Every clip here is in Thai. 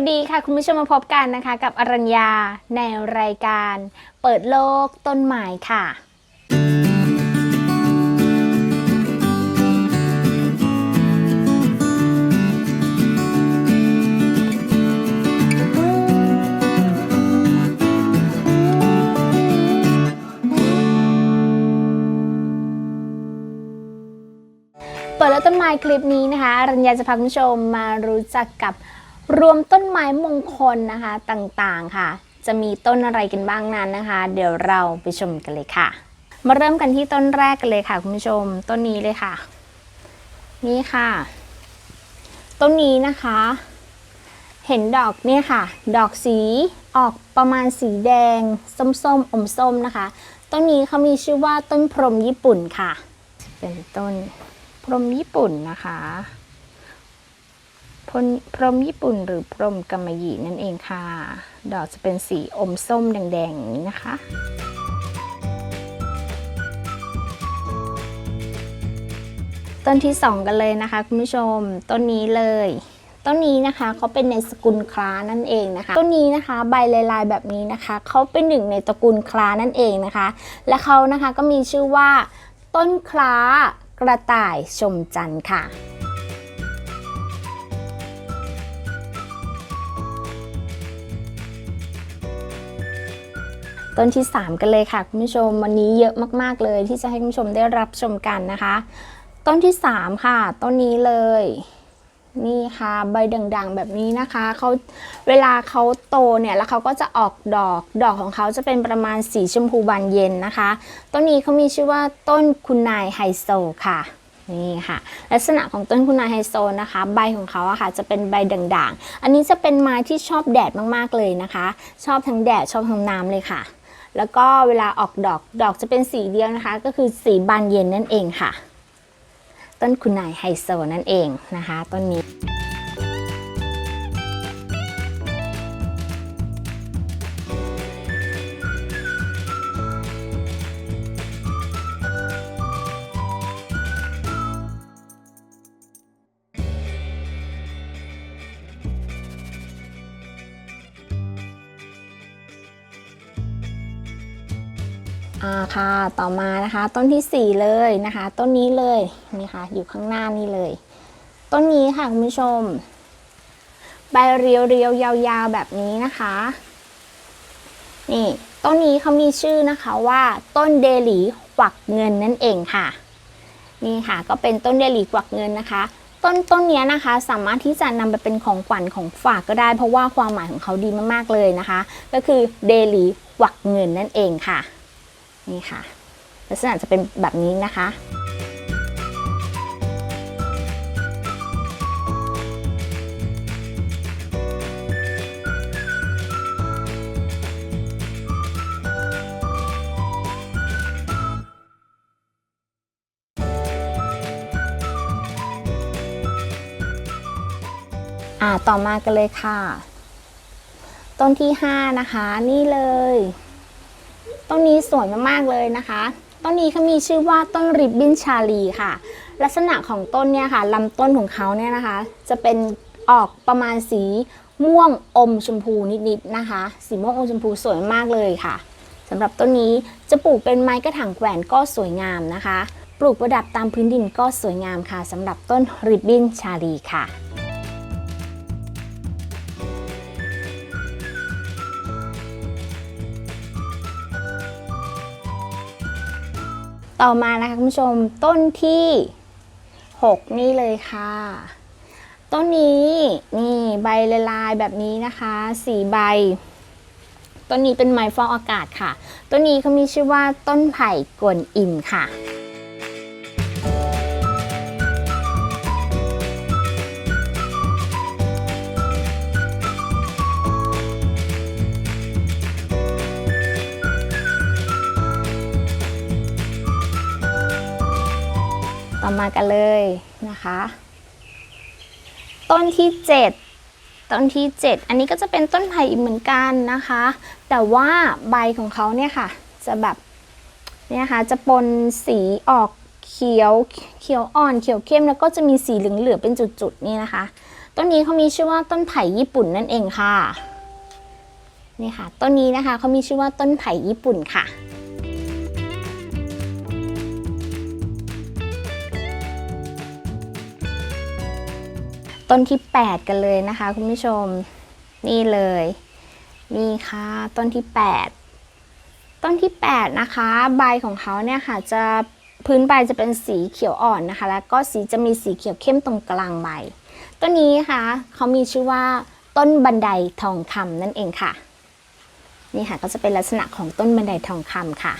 วัสดีค่ะ คุณผู้ชมมาพบกันนะคะ กับอรัญญาในรายการ เปิดโลกต้นไม้ค่ะ เปิดแล้วต้นไม้คลิปนี้นะคะอรัญญาจะพาคุณผู้ชมมารู้จักกับ รวมต้นไม้มงคลนะคะต่างๆค่ะ จะมีต้นอะไรกันบ้างนั้นนะคะ เดี๋ยวเราไปชมกันเลยค่ะ มาเริ่มกันที่ต้นแรกกันเลยค่ะคุณผู้ชมต้นนี้เลยค่ะ นี่ค่ะ ต้นนี้นะคะ เห็นดอกเนี่ยค่ะ ดอกสีออกประมาณสีแดง ส้มๆอมส้มนะคะ ต้นนี้เขามีชื่อว่าต้นพรหมญี่ปุ่นค่ะ เป็นต้นพรหมญี่ปุ่นนะคะ พรมญี่ปุ่นหรือพรมกำมะหยี่นั่นเองค่ะ ดอกจะเป็นสีอมส้มแดงๆนี้นะคะต้นที่สองกันเลยนะคะคุณผู้ชมต้นนี้เลย ต้นนี้นะคะเขาเป็นในสกุลคลานั่นเองนะคะ ต้นนี้นะคะใบลายๆแบบนี้นะคะเขาเป็นหนึ่งในตระกูลคลานั่นเองนะคะ และเขานะคะก็มีชื่อว่า ต้นคลากระต่ายชมจันทร์ค่ะ ต้นที่ 3 กันเลยค่ะคุณผู้ชมวันนี้เยอะมากๆเลยที่จะให้คุณผู้ชมได้รับชมกันนะคะ ต้นที่ 3 ค่ะ ต้นนี้เลย นี่ค่ะใบด่างๆ แบบนี้นะคะเขาเวลาเขาโตเนี่ยแล้วเขาก็จะออกดอกดอกของเขาจะเป็นประมาณสีชมพูบานเย็นนะคะ ต้นนี้เขามีชื่อว่าต้นคุณนายไฮโซค่ะนี่ค่ะ ลักษณะของต้นคุณนายไฮโซนะคะ ใบของเขาอะค่ะ จะเป็นใบด่างๆ อันนี้จะเป็นไม้ที่ชอบแดดมากๆเลยนะคะ ชอบทั้งแดดชอบทั้งน้ำเลยค่ะ แล้วก็เวลาออกดอกดอกจะเป็นสีเดียวนะคะ ก็คือสีบานเย็นนั่นเองค่ะ ต้นคุณนายไฮโซนั่นเองนะคะ ต้นนี้ อ่าค่ะต่อมานะคะต้นที่ 4 เลยนะคะ ต้นนี้เลยนี่ค่ะอยู่ข้างหน้านี่เลย ต้นนี้ค่ะคุณผู้ชม ใบเรียวเรียวๆยาวๆแบบนี้นะคะ นี่ต้นนี้เขามีชื่อนะคะว่าต้นเดลีกวักเงินนั่นเองค่ะ นี่ค่ะก็เป็นต้นเดลีกวักเงินนะคะ ต้นต้นนี้นะคะสามารถที่จะนำไปเป็นของขวัญของฝากก็ได้ เพราะว่าความหมายของเขาดีมากๆเลยนะคะ ก็คือเดลีกวักเงินนั่นเองค่ะ นี่ค่ะ ลักษณะจะเป็นแบบนี้นะคะ อ่าต่อมากันเลยค่ะ ต้นที่ 5 นะคะ นี่เลย ต้นนี้สวยมากๆเลยนะคะ ต้นนี้เขามีชื่อว่าต้นริบบิ้นชาลีค่ะ ลักษณะของต้นเนี่ยค่ะลำต้นของเขาเนี่ยนะคะ จะเป็นออกประมาณสีม่วงอมชมพูนิดๆนะคะ สีม่วงอมชมพูสวยมากเลยค่ะสำหรับต้นนี้จะปลูกเป็นไม้กระถางแขวนก็สวยงามนะคะ ปลูกประดับตามพื้นดินก็สวยงามค่ะสำหรับต้นริบบิ้นชาลีค่ะ ต่อมานะคะคุณผู้ชมต้นที่ 6 นี่เลยค่ะ ต้นนี้นี่ใบละลายแบบนี้นะคะสีใบ ต้นนี้เป็นไม้ฟอกอากาศค่ะ ต้นนี้เขามีชื่อว่าต้นไผ่กวนอิมค่ะ ต่อมากันเลยนะคะ ต้นที่ 7 ต้นที่ 7 อันนี้ก็จะเป็นต้นไผ่อีกเหมือนกันนะคะ แต่ว่าใบของเขาเนี่ยค่ะ จะแบบเนี่ยค่ะจะปนสีออกเขียวเขียวอ่อนเขียวเข้มแล้วก็จะมีสีเหลืองๆเป็นจุดๆนี่นะคะ ต้นนี้เขามีชื่อว่าต้นไผ่ญี่ปุ่นนั่นเองค่ะนี่ค่ะต้นนี้นะคะเขามีชื่อว่าต้นไผ่ญี่ปุ่นค่ะ ต้นที่ 8 กันเลยนะคะ คุณผู้ชมนี่เลย นี่ค่ะ ต้นที่ 8 ต้นที่ 8 นะคะ ใบของเขาเนี่ยค่ะจะพื้นใบจะเป็นสีเขียวอ่อนนะคะ แล้วก็สีจะมีสีเขียวเข้มตรงกลางใบ ต้นนี้นะคะเขามีชื่อว่าต้นบันไดทองคำนั่นเองค่ะ นี่ค่ะก็จะเป็นลักษณะของต้นบันไดทองคำค่ะ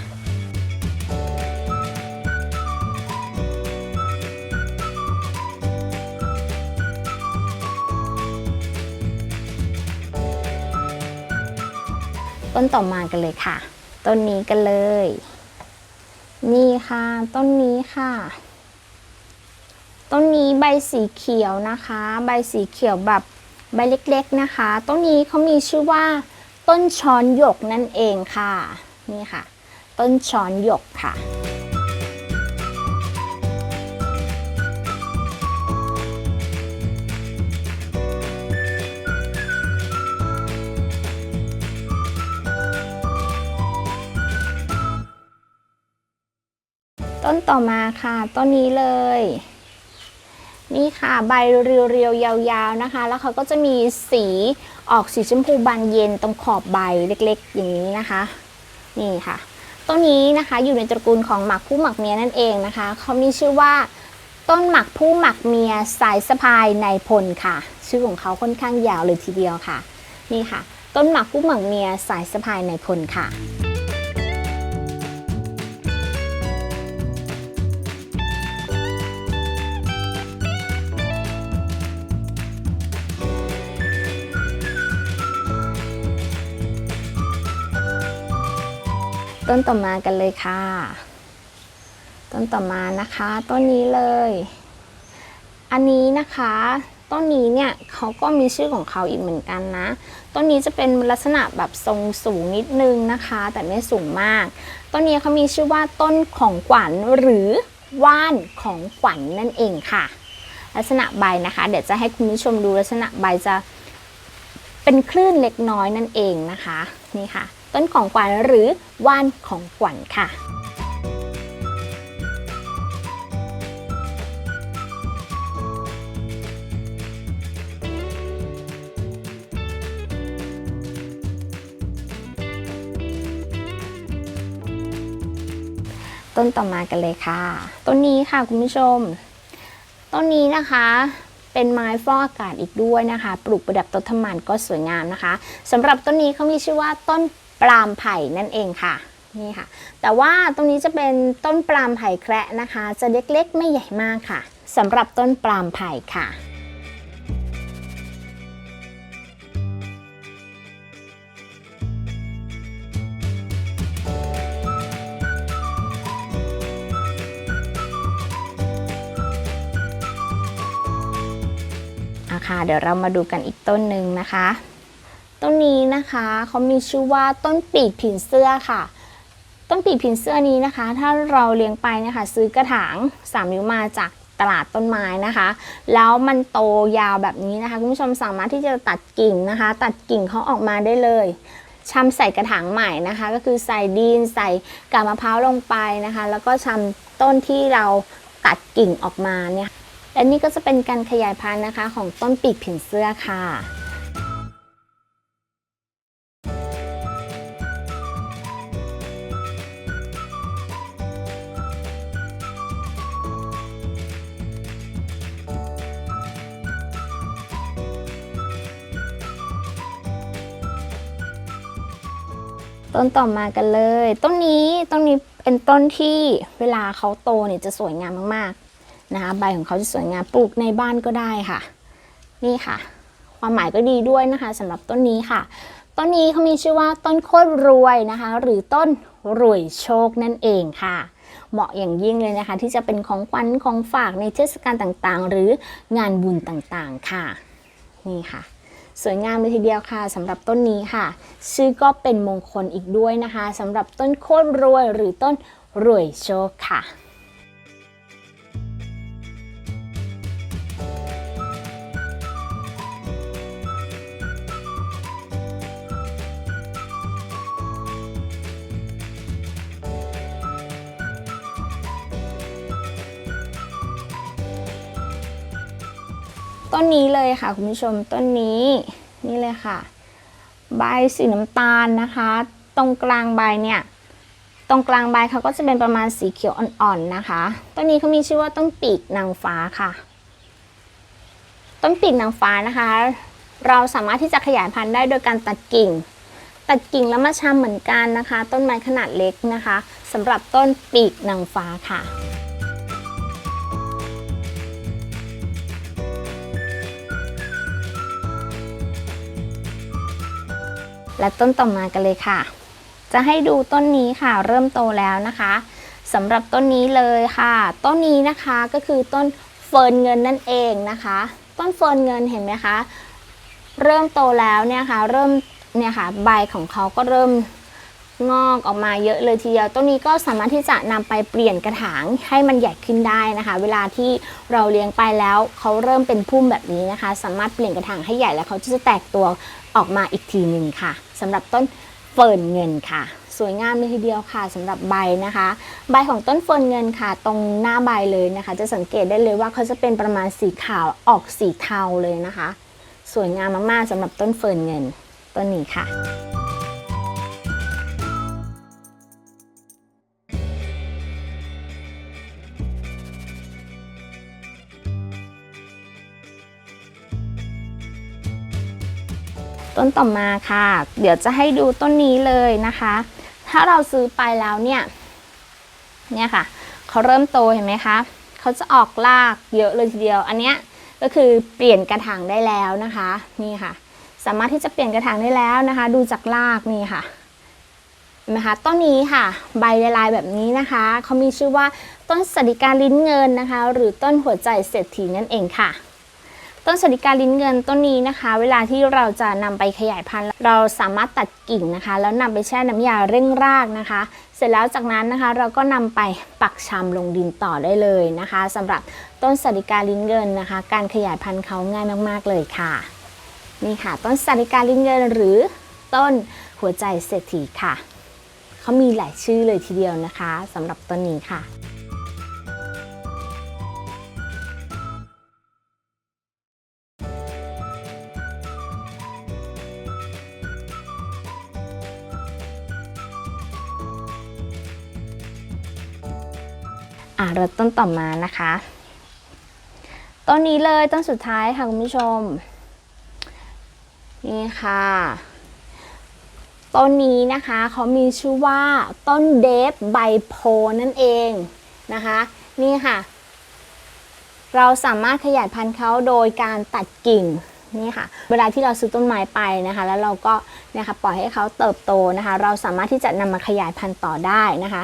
ต้นต่อมากันเลยค่ะ ต้นนี้กันเลย นี่ค่ะ ต้นนี้ค่ะ ต้นนี้ใบสีเขียวนะคะ ใบสีเขียวแบบใบเล็กๆนะคะ ต้นนี้เขามีชื่อว่า ต้นช้อนหยกนั่นเองค่ะ นี่ค่ะ ต้นช้อนหยกค่ะ ต้นต่อมาค่ะ ต้นนี้เลย นี่ค่ะใบเรียวๆยาวๆนะคะ แล้วเขาก็จะมีสีออกสีชมพูบานเย็นตรงขอบใบเล็กๆ อย่างนี้นะคะ นี่ค่ะต้นนี้นะคะอยู่ในตระกูลของหมักผู้หมักเมียนั่นเองนะคะเขามีชื่อว่าต้นหมักผู้หมักเมียสายสะพายในพลค่ะ ชื่อของเขาค่อนข้างยาวเลยทีเดียวค่ะ นี่ค่ะ ต้นหมักผู้หมักเมียสายสะพายในพลค่ะ ต้นต่อมากันเลยค่ะ ต้นต่อมานะคะ ต้นนี้เลย อันนี้นะคะต้นนี้เนี่ยเขาก็มีชื่อของเขาอีกเหมือนกันนะ ต้นนี้จะเป็นลักษณะแบบทรงสูงนิดนึงนะคะ แต่ไม่สูงมาก ต้นนี้เขามีชื่อว่าต้นของขวัญหรือว่านของขวัญนั่นเองค่ะ ลักษณะใบนะคะ เดี๋ยวจะให้คุณผู้ชมดูลักษณะใบจะเป็นคลื่นเล็กน้อยนั่นเองนะคะ นี่ค่ะ ต้นของขวัญหรือว่านของขวัญค่ะ ต้นต่อมากันเลยค่ะ ต้นนี้ค่ะคุณผู้ชม ต้นนี้นะคะเป็นไม้ฟอกอากาศอีกด้วยนะคะ ปลูกประดับต้นทมันก็สวยงามนะคะสำหรับต้นนี้เขามีชื่อว่าต้น ปลามไผ่นั่นเองค่ะนี่ค่ะ แต่ว่าตรงนี้จะเป็นต้นปลามไผ่แคระนะคะ จะเล็กๆ ไม่ใหญ่มากค่ะสำหรับต้นปลามไผ่ค่ะอะค่ะเดี๋ยวเรามาดูกันอีกต้นหนึ่งนะคะ ต้นนี้นะคะเขามีชื่อว่าต้นปีกผีเสื้อค่ะ ต้นปีกผีเสื้อนี้นะคะ ถ้าเราเลี้ยงไปนะคะ ซื้อกระถาง3นิ้วมาจากตลาดต้นไม้นะคะ แล้วมันโตยาวแบบนี้นะคะคุณผู้ชมสามารถที่จะตัดกิ่งนะคะ ตัดกิ่งเขาออกมาได้เลยชำใส่กระถางใหม่นะคะ ก็คือใส่ดินใส่กาบมะพร้าวลงไปนะคะ แล้วก็ชำต้นที่เราตัดกิ่งออกมาเนี่ยและนี่ก็จะเป็นการขยายพันธุ์นะคะ ของต้นปีกผีเสื้อค่ะ ต้นต่อมากันเลย ต้นนี้ต้นนี้เป็นต้นที่เวลาเขาโตเนี่ยจะสวยงามมากๆนะคะใบของเขาจะสวยงามปลูกในบ้านก็ได้ค่ะ นี่ค่ะ ความหมายก็ดีด้วยนะคะสำหรับต้นนี้ค่ะ ต้นนี้เขามีชื่อว่าต้นโคตรรวยนะคะ หรือต้นรวยโชคนั่นเองค่ะเหมาะอย่างยิ่งเลยนะคะ ที่จะเป็นของขวัญของฝากในเทศกาลต่างๆ หรืองานบุญต่างๆค่ะ นี่ค่ะ สวยงามเลยทีเดียวค่ะสำหรับต้นนี้ค่ะ ชื่อก็เป็นมงคลอีกด้วยนะคะสำหรับต้นโคตรรวยหรือต้นรวยโชคค่ะ ต้นนี้เลยค่ะคุณผู้ชมต้นนี้นี่เลยค่ะ ใบสีน้ำตาลนะคะ ตรงกลางใบเนี่ยตรงกลางใบเขาก็จะเป็นประมาณสีเขียวอ่อนๆนะคะ ต้นนี้เขามีชื่อว่าต้นปีกนางฟ้าค่ะ ต้นปีกนางฟ้านะคะ เราสามารถที่จะขยายพันธุ์ได้โดยการตัดกิ่ง ตัดกิ่งแล้วมาชำเหมือนกันนะคะ ต้นไม้ขนาดเล็กนะคะสำหรับต้นปีกนางฟ้าค่ะ และต้นต่อมากันเลยค่ะ จะให้ดูต้นนี้ค่ะ เริ่มโตแล้วนะคะสำหรับต้นนี้เลยค่ะ ต้นนี้นะคะก็คือต้นเฟิร์นเงินนั่นเองนะคะ ต้นเฟิร์นเงินเห็นไหมคะเริ่มโตแล้วเนี่ยค่ะเริ่มเนี่ยค่ะใบของเขาก็เริ่มงอกออกมาเยอะเลยทีเดียวต้นนี้ก็สามารถที่จะนำไปเปลี่ยนกระถางให้มันใหญ่ขึ้นได้นะคะ เวลาที่เราเลี้ยงไปแล้วเขาเริ่มเป็นพุ่มแบบนี้นะคะ สามารถเปลี่ยนกระถางให้ใหญ่แล้วเขาจะแตกตัว ออกมาอีกทีหนึ่งค่ะสำหรับต้นเฟิร์นเงินค่ะ สวยงามเลยทีเดียวค่ะสำหรับใบนะคะ ใบของต้นเฟิร์นเงินค่ะ ตรงหน้าใบเลยนะคะ จะสังเกตได้เลยว่าเขาจะเป็นประมาณสีขาวออกสีเทาเลยนะคะ สวยงามมากๆสำหรับต้นเฟิร์นเงินต้นนี้ค่ะ ต้นต่อมาค่ะ เดี๋ยวจะให้ดูต้นนี้เลยนะคะ ถ้าเราซื้อไปแล้วเนี่ยเนี่ยค่ะเขาเริ่มโตเห็นไหมคะเขาจะออกรากเยอะเลยทีเดียว อันเนี้ยก็คือเปลี่ยนกระถางได้แล้วนะคะนี่ค่ะ สามารถที่จะเปลี่ยนกระถางได้แล้วนะคะ ดูจากรากนี่ค่ะเห็นไหมคะต้นนี้ค่ะ ใบลายแบบนี้นะคะเขามีชื่อว่าต้นสดิการลิ้นเงินนะคะ หรือต้นหัวใจเศรษฐีนั่นเองค่ะ ต้นสดิการลิ้นเงินต้นนี้นะคะ เวลาที่เราจะนำไปขยายพันธุ์ เราสามารถตัดกิ่งนะคะ แล้วนำไปแช่น้ำยาเร่งรากนะคะ เสร็จแล้วจากนั้นนะคะเราก็นำไปปักชำลงดินต่อได้เลยนะคะสำหรับต้นสดิการลิ้นเงินนะคะ การขยายพันธุ์เขาง่ายมาก ๆ เลยค่ะนี่ค่ะ ต้นสดิการลิ้นเงินหรือต้นหัวใจเศรษฐีค่ะเขามีหลายชื่อเลยทีเดียวนะคะสำหรับต้นนี้ค่ะ อ่าเราต้นต่อมานะคะต้นนี้เลยต้นสุดท้ายค่ะคุณผู้ชม นี่ค่ะต้นนี้นะคะเขามีชื่อว่าต้นเดฟใบโพนั่นเองนะคะ นี่ค่ะ เราสามารถขยายพันธุ์เขาโดยการตัดกิ่งนี่ค่ะ เวลาที่เราซื้อต้นไม้ไปนะคะ แล้วเราก็นี่ยค่ะปล่อยให้เขาเติบโตนะคะ เราสามารถที่จะนำมาขยายพันธุ์ต่อได้นะคะ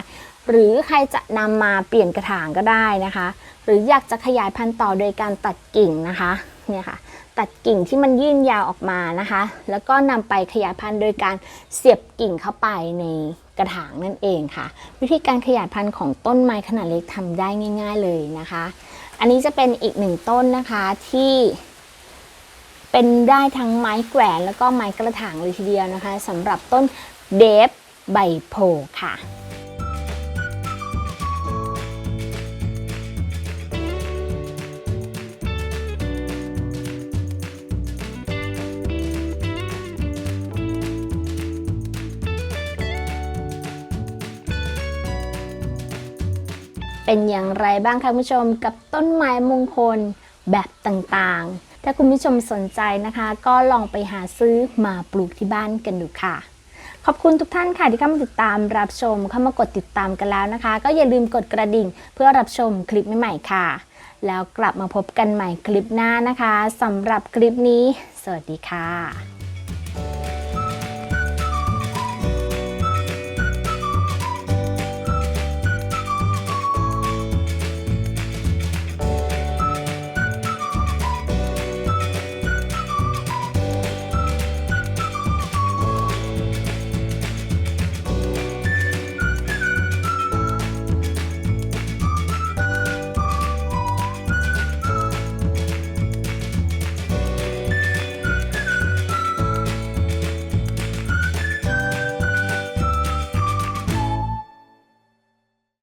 หรือใครจะนำมาเปลี่ยนกระถางก็ได้นะคะ หรืออยากจะขยายพันธุ์ต่อโดยการตัดกิ่งนะคะเนี่ยค่ะตัดกิ่งที่มันยื่นยาวออกมานะคะ แล้วก็นำไปขยายพันธุ์โดยการเสียบกิ่งเข้าไปในกระถางนั่นเองค่ะ วิธีการขยายพันธุ์ของต้นไม้ขนาดเล็กทำได้ง่าย ๆเลยนะคะ อันนี้จะเป็นอีกหนึ่งต้นนะคะที่เป็นได้ทั้งไม้แกวนแล้วก็ไม้กระถางเลยทีเดียวนะคะสำหรับต้นเดฟใบโพค่ะ เป็นอย่างไรบ้างคะคุณผู้ชมกับต้นไม้มงคลแบบต่างๆ ถ้าคุณผู้ชมสนใจนะคะ ก็ลองไปหาซื้อมาปลูกที่บ้านกันดูค่ะ ขอบคุณทุกท่านค่ะที่เข้ามาติดตามรับชมเข้ามากดติดตามกันแล้วนะคะ ก็อย่าลืมกดกระดิ่งเพื่อรับชมคลิปใหม่ๆค่ะ แล้วกลับมาพบกันใหม่คลิปหน้านะคะสำหรับคลิปนี้ สวัสดีค่ะ